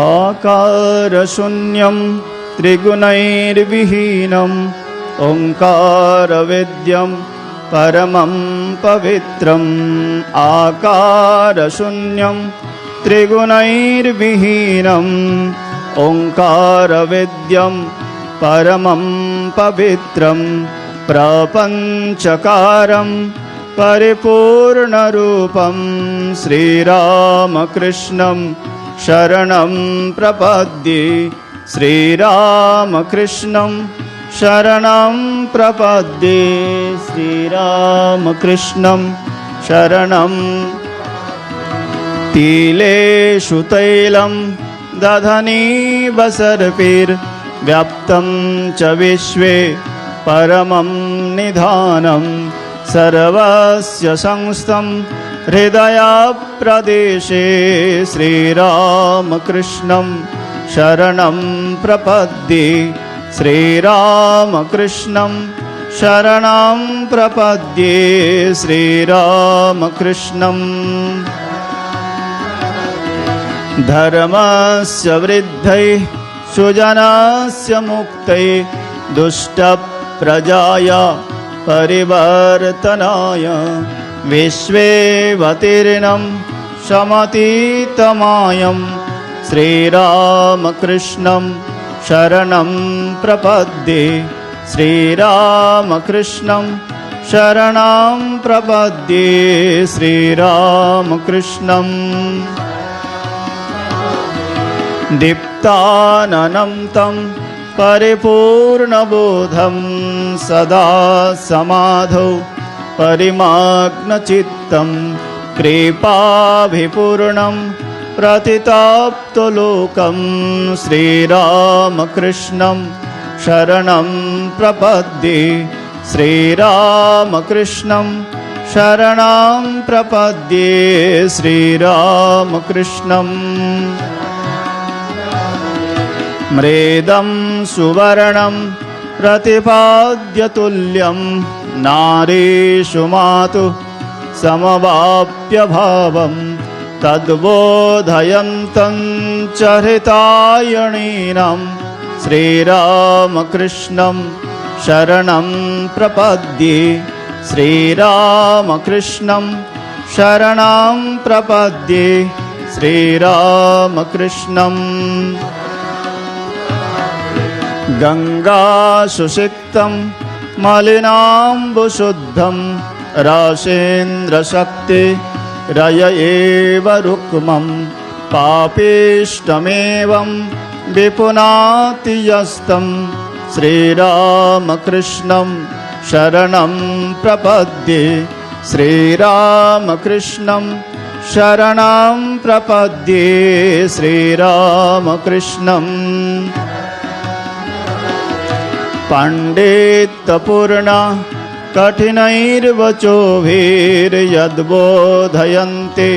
आकारशून्यं त्रिगुणैर्विहीनम् ओङ्कारवेद्यं परमं पवित्रम् आकारशून्यं त्रिगुणैर्विहीनम् ओङ्कारवेद्यं परमं पवित्रं प्रपञ्चकारं परिपूर्णरूपं श्रीरामकृष्णं शरणं प्रपद्ये श्रीरामकृष्णं शरणं प्रपद्ये श्रीरामकृष्णं शरणं तिलेषु तैलं दधनी वसर्पिर्व्याप्तं च विश्वे परमं निधानं सर्वस्य संस्थं हृदयप्रदेशे श्रीरामकृष्णं शरणं प्रपद्ये श्रीरामकृष्णं शरणं प्रपद्ये श्रीरामकृष्णम् धर्मस्य वृद्धैः सुजनस्य मुक्तैः दुष्टप्रजाय परिवर्तनाय विश्वेऽवतीर्णं शमतीतमायं श्रीरामकृष्णं शरणं प्रपद्ये श्रीरामकृष्णं शरणं प्रपद्ये श्रीरामकृष्णम् दीप्ताननं तं परिपूर्णबोधं सदा समाधौ परिमाग्नचित्तं कृपाभिपूर्णं प्रतिताप्तलोकं श्रीरामकृष्णं शरणं प्रपद्ये श्रीरामकृष्णं शरणं प्रपद्ये श्रीरामकृष्णम् म्रेदं सुवर्णं प्रतिपाद्यतुल्यं नारीषु मातु समवाप्यभावं तद्बोधयन्तं च हृतायणीनं श्रीरामकृष्णं शरणं प्रपद्ये श्रीरामकृष्णं शरणं प्रपद्ये श्रीरामकृष्णम् गङ्गासुसिक्तं मलिनाम्बुशुद्धं राशेन्द्रशक्ति रय एव रुक्मं पापेष्टमेवं विपुनातियस्तं श्रीरामकृष्णं शरणं प्रपद्ये श्रीरामकृष्णं शरणं प्रपद्ये श्रीरामकृष्णम् पाण्डित्यपूर्णा कठिनैर्वचोभिर्यद्बोधयन्ति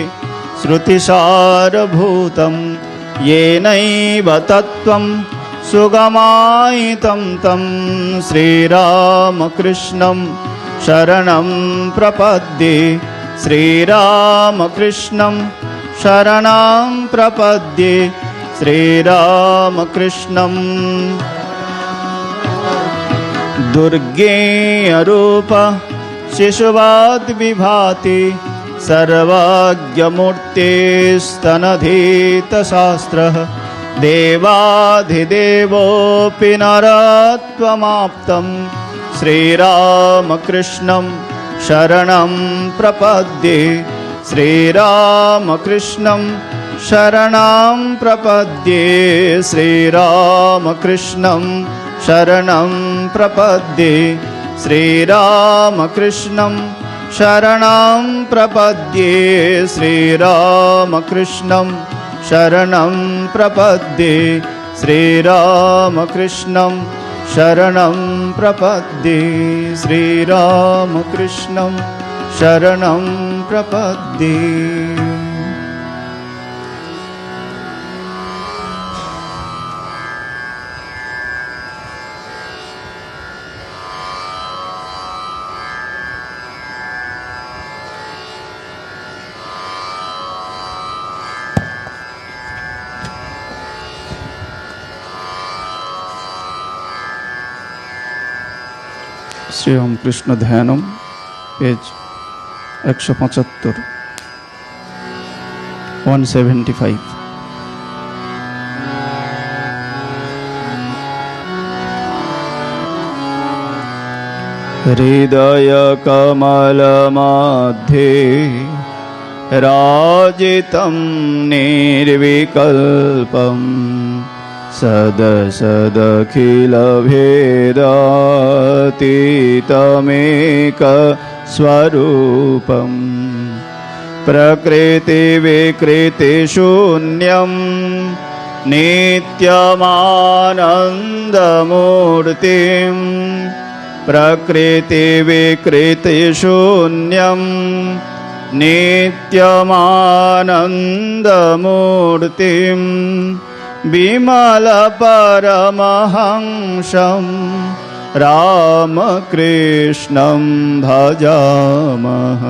श्रुतिसारभूतं येनैव तत्त्वं सुगमायितं तं श्रीरामकृष्णं शरणं प्रपद्ये श्रीरामकृष्णं शरणं प्रपद्ये श्रीरामकृष्णम् दुर्गेयरूप शिशुवाद्विभाति सर्वज्ञमूर्तेस्तनधीतशास्त्रः देवाधिदेवोऽपि नरत्वमाप्तं। श्रीरामकृष्णं शरणं प्रपद्ये। श्रीरामकृष्णं शरणं प्रपद्ये। श्रीरामकृष्णं शरणं प्रपद्ये श्रीरामकृष्णं शरणं प्रपद्ये श्रीरामकृष्णं शरणं प्रपद्ये श्रीरामकृष्णं शरणं प्रपद्ये श्रीरामकृष्णं शरणं प्रपद्ये শ্রীরামকৃষ্ণ ধ্যানম পেজ একশো পঁচাত্তর ওয়ান সেভেন্টি ফাইভ हृदयकमलमध्ये राजितं निर्विकल्पं सदसदखिलभेदातीतमेकस्वरूपम् प्रकृतिविकृतिशून्यं नित्यमानन्दमूर्तिम्। प्रकृतिविकृतिशून्यं नित्यमानन्दमूर्तिं विमलपरमहंसं रामकृष्णं भजामः।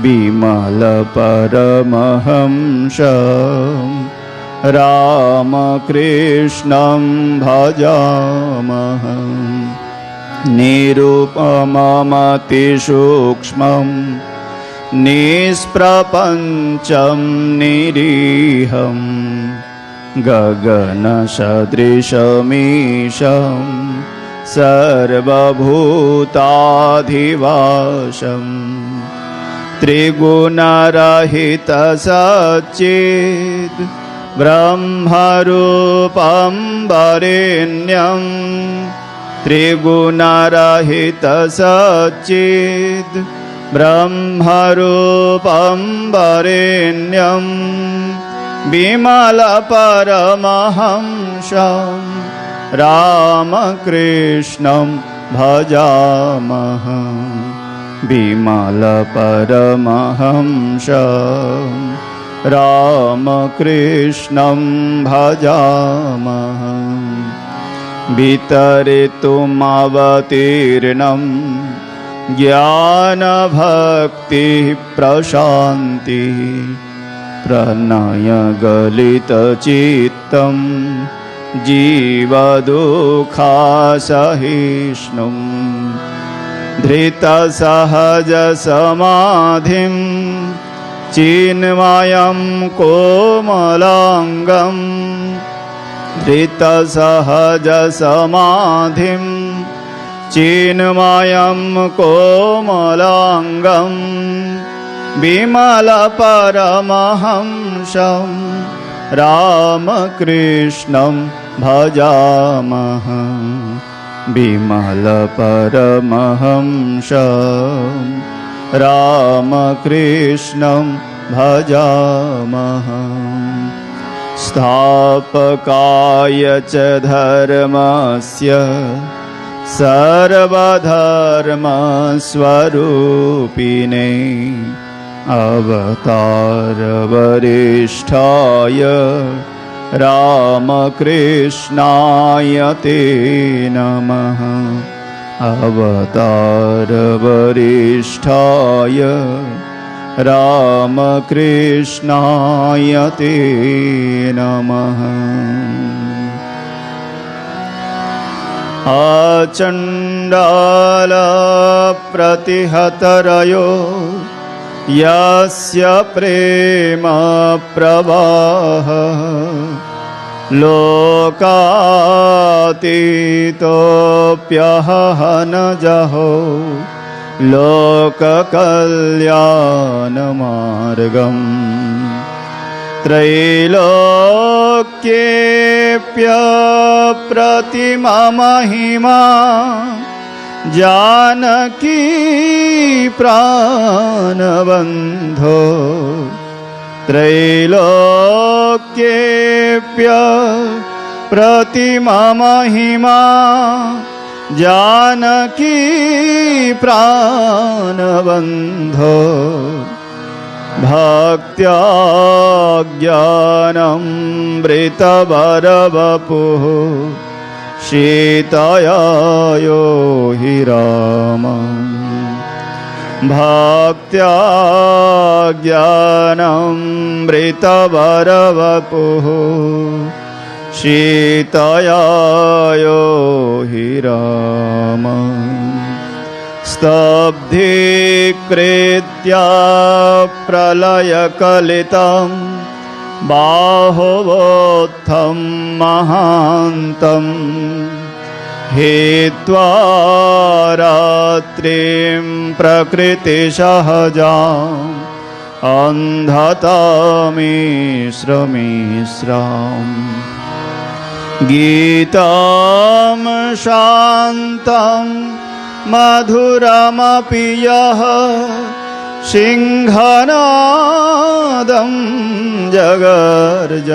विमलपरमहंसं रामकृष्णं भजामः। निरुपममतिसूक्ष्मं निष्प्रपञ्चं निरीहं गगनसदृशमीशं सर्वभूताधिवासं त्रिगुणरहितसच्चित् ब्रह्मरूपं वरेण्यम् त्रिगुणरहितसच्चिद् ब्रह्मरूपं वरेण्यं विमलपरमहंसं रामकृष्णं भजामः विमलपरमहंसं रामकृष्णं भजामः वितरितुमवतीर्णं ज्ञानभक्तिप्रशान्तिः प्रणयगलितचित्तं जीवदुःखासहिष्णुम् धृतसहजसमाधिं चिन्मयं कोमलाङ्गम् धृतसहजसमाधिं चिन्मयं कोमलाङ्गं विमलपरमहंसं रामकृष्णं भजामः विमलपरमहंसं रामकृष्णं भजामः स्थापकाय च धर्मस्य सर्वधर्मस्वरूपिणे अवतारवरिष्ठाय रामकृष्णाय ते नमः। अवतारवरिष्ठाय रामकृष्णाय ते नमः। आचण्डालप्रतिहतरयो यस्य प्रेम प्रवाह लोकातीतोऽप्यहनजहो लोककल्याणमार्गम् त्रैलोक्येऽप्यप्रतिममहिमा जानकी प्राणबन्धो त्रैलोक्येऽप्य प्रतिममहिमा जानकी प्राणबन्धो मृतवरवपुः शीतया यो हि रामम् भक्त्या ज्ञानं मृतवरवपुः हि राम। स्तब्धीकृत्या प्रलयकलितं बाहुवोत्थं महान्तम् हित्वा रात्रिं प्रकृतिसहजाम् अन्धतामिश्रमिश्राम् गीतं शान्तं मधुरमपि यः सिंहनादं जगर्ज।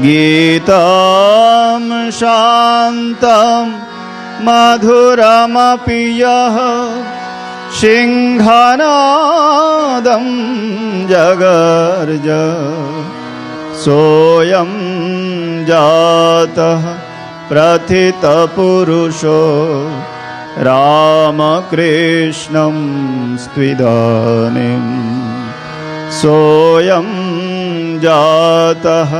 गीतं शान्तं मधुरमपि यः। सिंहनादं जगर्ज। सोऽयं जातः प्रथितपुरुषो रामकृष्णं स्त्विदानीं सोऽयं जातः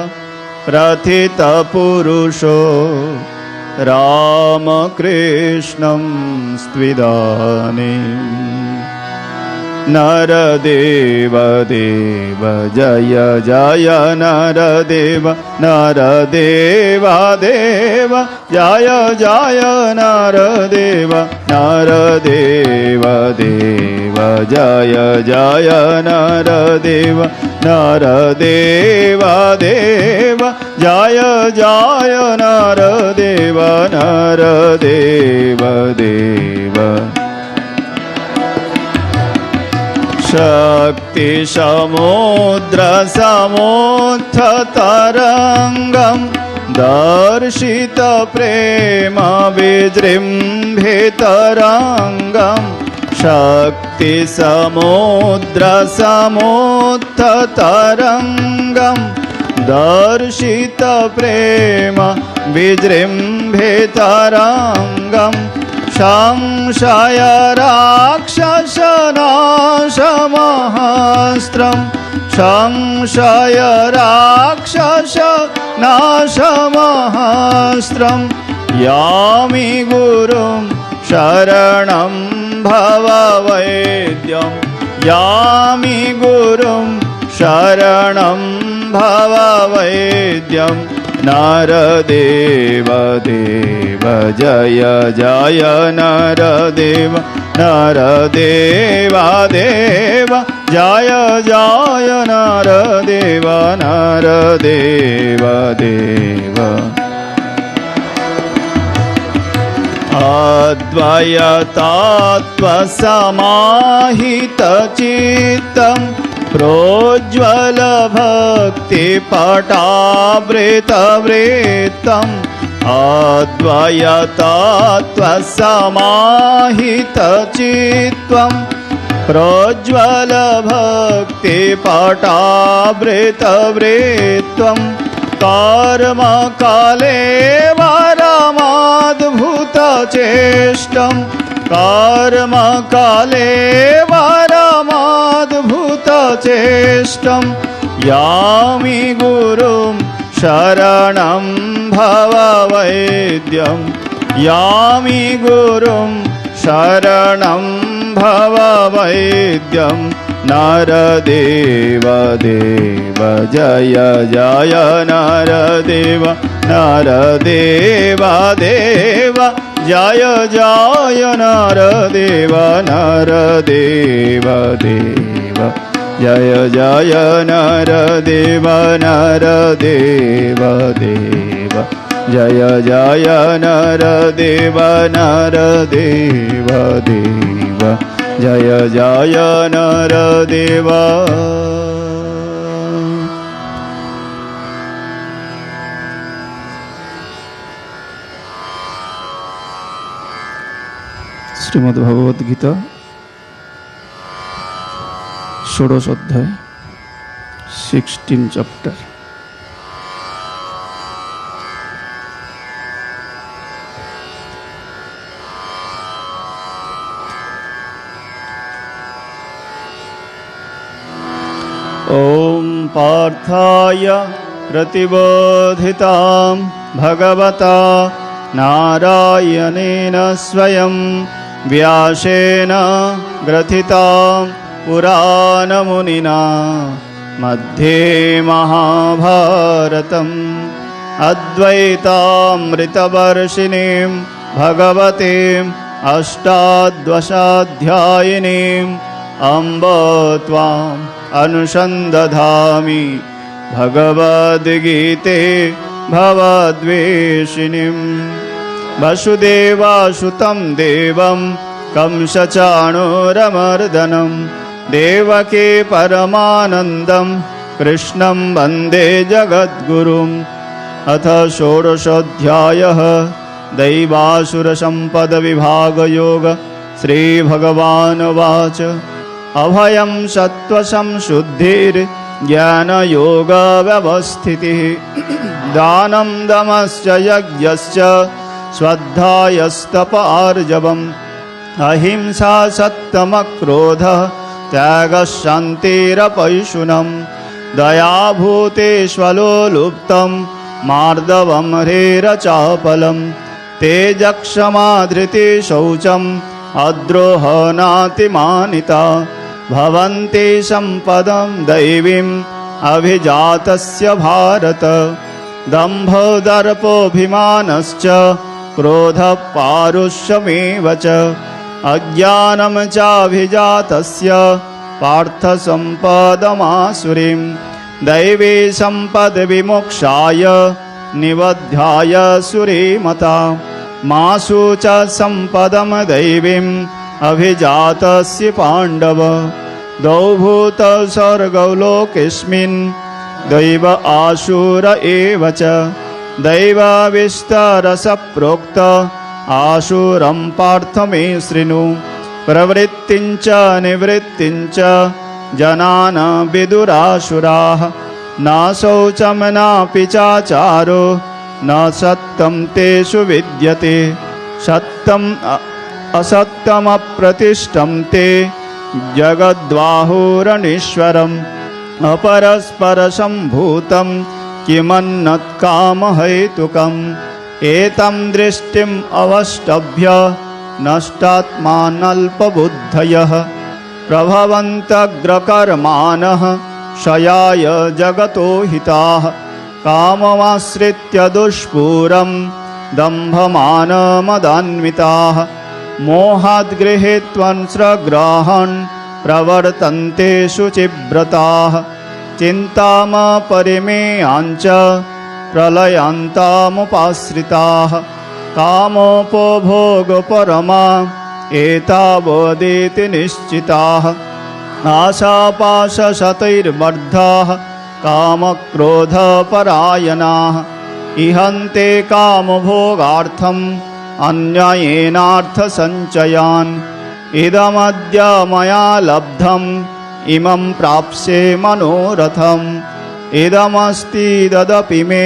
प्रथितपुरुषो रामकृष्णं स्त्विदानीम् नरदेव देव जय जय नरदेव नरदेव देव जय जय नरदेव नरदेव देव जय जय नरदेव नरदेव देव जय जय नरदेव नरदेव देव शक्तिसमुद्रसमुत्थतरङ्गं दर्शितप्रेमविजृम्भितरङ्गं शक्तिसमुद्रसमुत्थतरङ्गं दर्शितप्रेम विजृम्भितरङ्गम् संशय राक्षसनाशमहास्त्रं। संशय राक्षसनाशमहास्त्रं। यामि गुरुं शरणं भववैद्यं। यामि गुरुं शरणं भववैद्यम् नरदेव देव जय जय नरदेव नरदेव देव जय जय नरदेव नरदेव देव। अद्वयतात्त्वसमाहितचित्तम् प्रोज्ज्वलभक्तिपटावृतवृत्तम् अद्वयतात्त्वसमाहितचित्त्वम् प्रोज्ज्वलभक्तिपटावृतवृत्त्वम् कर्मकाले वरमाद्भुतचेष्टम् कर्मकाले वरमाद्भुतचेष्टं यामि गुरुं शरणं भववैद्यं। यामि गुरुं शरणं भववैद्यं। नरदेव देव जय जय नरदेव नरदेव देव जय जय नरदेव नरदेव देव जय जय नरदेव नरदेव देव जय जय नरदेव नरदेव देव जय जय नरदेव শ্রীমদ্ ভগবদ গীতা ষোড়শ অধ্যায় সিক্সটিন চ্যাপ্টার ॐ पार्थाय प्रतिबोधितां भगवता नारायणेन स्वयं व्यासेन ग्रथितां पुराणमुनिना मध्ये महाभारतम् अद्वैतामृतवर्षिणीं भगवतीम् अष्टाद्वशाध्यायिनीम् अम्ब त्वाम् अनुसन्दधामि भगवद्गीते भवद्वेषिणीम् वसुदेवासुतं देवं कंसचाणूरमर्दनं देवके परमानन्दं कृष्णं वन्दे जगद्गुरुम्। अथ षोडशोऽध्यायः दैवासुरसम्पदविभागयोग श्रीभगवानुवाच। अभयं सत्त्वसंशुद्धिर्ज्ञानयोगव्यवस्थितिः दानं दमश्च यज्ञश्च श्रद्धायस्तपार्जवम् अहिंसा सत्तमक्रोधः त्यागशान्तिरपैशुनं दयाभूतेष्वलोलुप्तं मार्दवं ह्रेरचापलं तेजक्षमाधृति शौचम् अद्रोहनातिमानिता। भवन्ति सम्पदं दैवीम् अभिजातस्य भारत। दम्भोदर्पोऽभिमानश्च क्रोधपारुष्यमेव च अज्ञानं चाभिजातस्य पार्थसम्पदमासुरीं दैवी सम्पद्विमोक्षाय निबध्याय सुरीमता मासु च सम्पदं दैवीम् अभिजातस्य पाण्डव द्वौ स्वर्गौ लोकेऽस्मिन् दैव आशुर एव च दैवविस्तरसप्रोक्त आशुरं पार्थ मे शृणु प्रवृत्तिं च निवृत्तिं च जनान विदुरासुराः शौचं नापि चाचारो न सत्यं तेषु विद्यते सत्यम् असत्यमप्रतिष्ठं ते जगद्वाहुरणीश्वरम् अपरस्परसम्भूतं किमन्नत्कामहेतुकम्? एतं दृष्टिम् अवष्टभ्य नष्टात्मानल्पबुद्धयः। प्रभवन्तग्रकर्माणः क्षयाय जगतो हिताः। काममाश्रित्य दुष्पूरं दम्भमानमदान्विताः। मोहाद्गृहीत्वंस्रग्रहन् प्रवर्तन्ते शुचिव्रताः चिन्तामपरिमेयाञ्च प्रलयान्तामुपाश्रिताः। कामोपभोगपरमा एतावदेति निश्चिताः। आशापाशशतैर्बद्धाः कामक्रोधपरायणाः। इहन्ते कामभोगार्थम् अन्ययेनार्थसञ्चयान्। इदमद्य मया लब्धम् इमं प्राप्स्ये मनोरथम् इदमस्तीदपि मे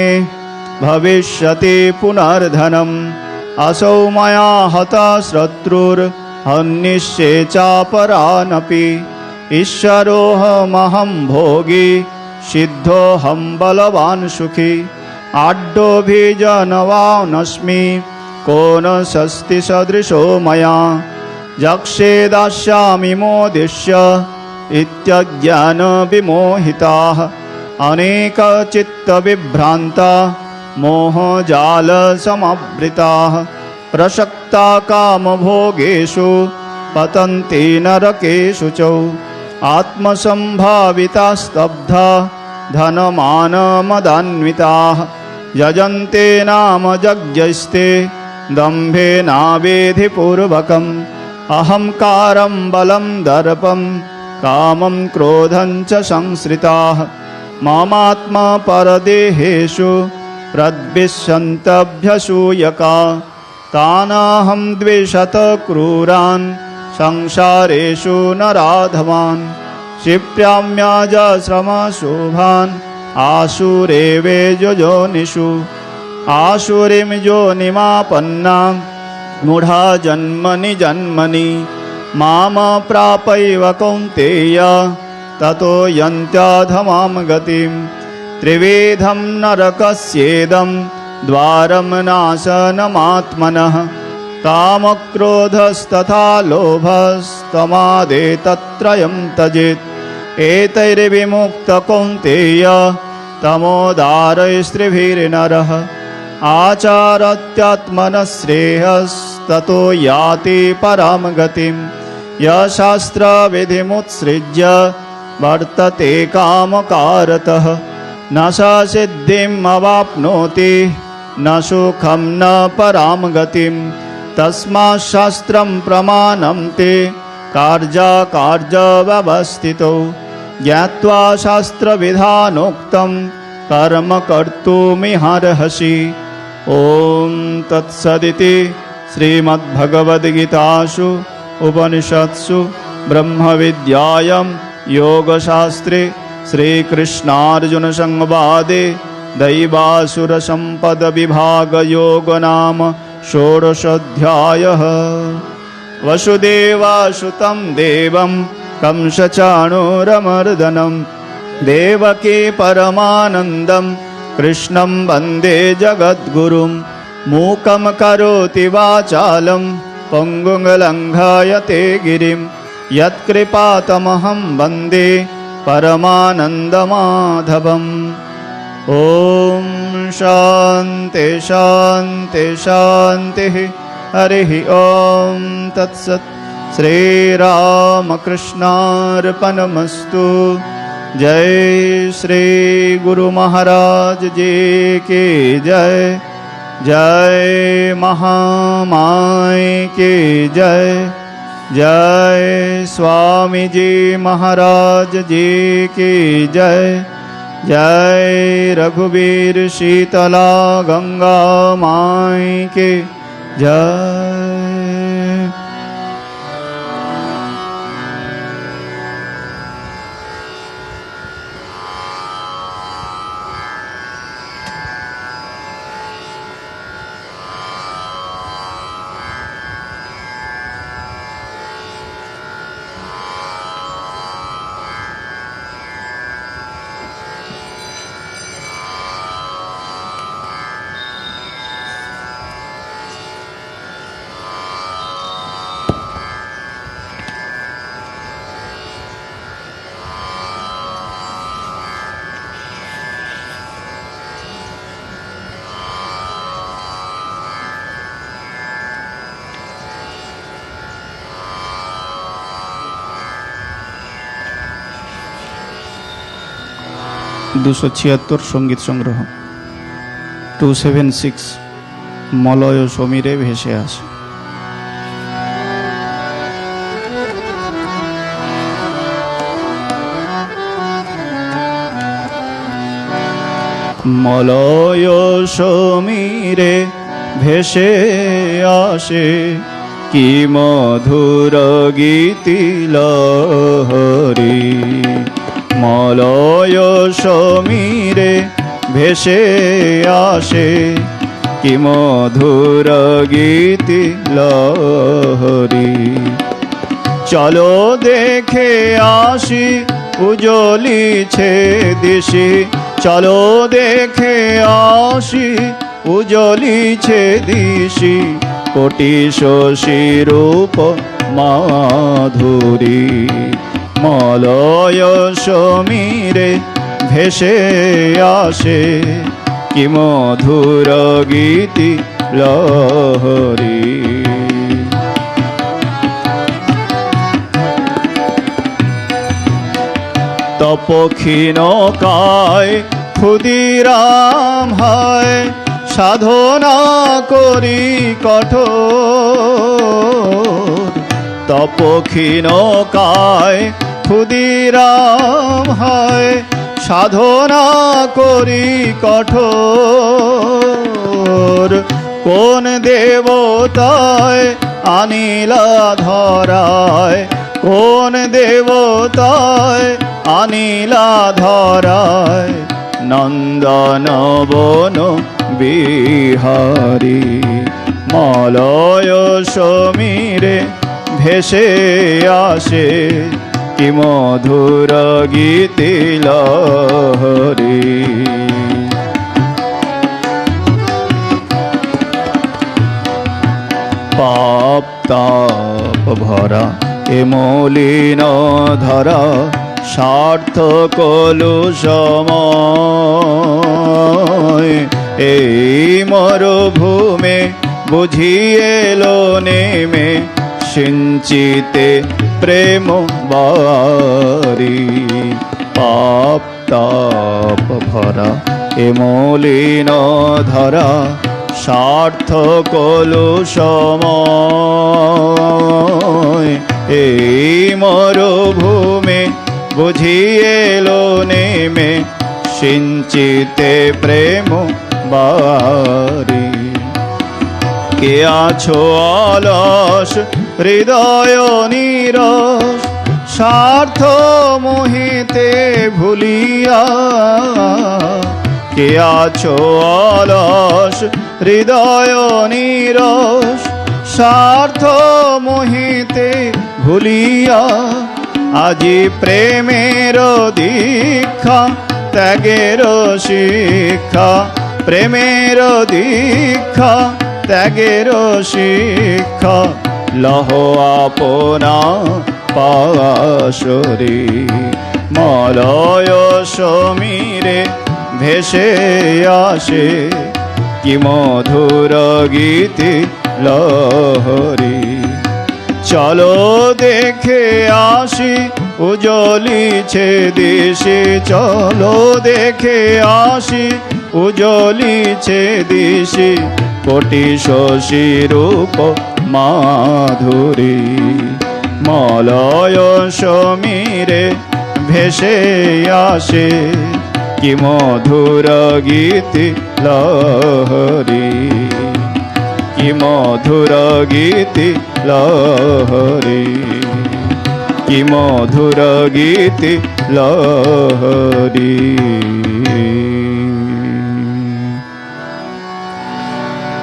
भविष्यति पुनर्धनम् असौ मया हता शत्रुर्हन्निष्ये चापरानपि ईश्वरोऽहमहं भोगी सिद्धोऽहं बलवान् सुखी आड्डोऽभिजनवानस्मि को न शस्ति सदृशो मया यक्षे दास्यामि मोदिष्य इत्यज्ञानविमोहिताः अनेकचित्तविभ्रान्ता मोहजालसमवृताः प्रसक्ता कामभोगेषु पतन्ति नरकेषु च आत्मसम्भावितास्तब्धा धनमानमदान्विताः यजन्ते नाम यज्ञस्ते दम्भेनावेधिपूर्वकम् अहङ्कारं बलं दर्पं कामं क्रोधं च संश्रिताः ममात्मा परदेहेषु प्रद्विषन्तभ्यसूयका तानाहं द्विशत क्रूरान् संसारेषु नराधवान् क्षिप्याम्याजश्रमशोभान् आशुरेवे योनिषु आशुरिं योनिमापन्नां मूढा जन्मनि जन्मनि माम प्रापैव कौन्तेय ततो यन्त्याधमां गतिं त्रिविधं नरकस्येदं द्वारं नाशनमात्मनः। कामक्रोधस्तथा लोभस्तमादेतत्रयं त्यजेत्। एतैर्विमुक्तकौन्तेय तमोदारैस्त्रिभिर्नरः। आचारत्यात्मनः श्रेयस्ततो याति परां गतिं यशास्त्रविधिमुत्सृज्य वर्तते कामकारतः। न सिद्धिम् अवाप्नोति न सुखं न परां गतिं। तस्मात् शास्त्रं प्रमाणं ते कार्यकार्यव्यवस्थितौ ज्ञात्वा शास्त्रविधानोक्तं कर्म कर्तुमिहार्हसि। ॐ तत्सदिति श्रीमद्भगवद्गीतासु उपनिषत्सु ब्रह्मविद्यायां योगशास्त्रे श्रीकृष्णार्जुनसंवादे दैवासुरसम्पदविभागयोग नाम षोडशोऽध्यायः वसुदेवासुतं देवं कंसचाणूरमर्दनं देवकी परमानन्दं कृष्णं वन्दे जगद्गुरुं मूकं करोति वाचालं पङ्गुङ्लङ्घयते गिरिं यत्कृपातमहं वन्दे परमानन्दमाधवम्। ॐ शान्ति शान्ति शान्तिः। हरिः ॐ तत्सत्। श्रीरामकृष्णार्पणमस्तु। जय श्री गुरु महाराज जी की जय जय महामाय की जय। जय स्वामी जी महाराज जी की जय। जय रघुवीर शीतला गंगा माई के जय। দুশো ছিয়াত্তর সংগীত সংগ্রহ। টু সেভেন সিক্স মলয় সমীরে ভেসে আসে। মলয় সমীরে ভেসে আসে, কি মধুর গীতি লহরী মলয় সমীরে ভেসে আসে কি মধুর গীতি লহরী। চলো দেখে আসি উজলিছে দিশি চলো দেখে আসি উজলিছে দিশি কোটি শশী রূপ মাধুরী। মলয় সমীরে ভেসে আসে কি মধুর গীতি লহরী। তপক্ষীণ কায় ক্ষুদিরাম হয়, সাধনা করি কঠোর। তপক্ষীণ কায় ক্ষুদিরাম হয়, সাধনা করি কঠোর। কোন দেবতায় আনিলা ধরায়, কোন দেবতায় আনিলা ধরায়, নন্দন বন বিহারী। মলয় সমীরে ভেসে আসে কি মধুর গীতি লহরি। পাপ তাপ ভরা এ মলিন ধরা স্বার্থ কলু সময় এই মরুভূমি বুঝিয়ে লো নেমে সিঞ্চিতে প্রেম বারি পাপ তাপ ভরা এ মলিন ধরা স্বার্থ কলু সময় এই মরুভূমে বুঝিয়েলো নেমে, সিঞ্চিতে প্রেম বারি কে আছো অলস, হৃদয় নিরস, স্বার্থ মোহিতে ভুলিয়া? কে আছো অলস, হৃদয় নিরস, স্বার্থ মোহিতে ভুলিয়া? আজি প্রেমের দীক্ষা, ত্যাগের শিক্ষা, প্রেমের দীক্ষা ত্যাগের শিক্ষা লহ আপনা পাশরি। মলয় সমীরে ভেসে আসে কি মধুর গীতি লহরি। চলো দেখে আসি উজলিছে দেশে। চলো দেখে আসি উজলিছে দেশে। কোটি শশী রূপ মাধুরী, মলয় সমীরে ভেসে আসে, কি মধুর গীতি লহরি, কি মধুর গীতি লহরি, কি মধুর গীতি লহরী।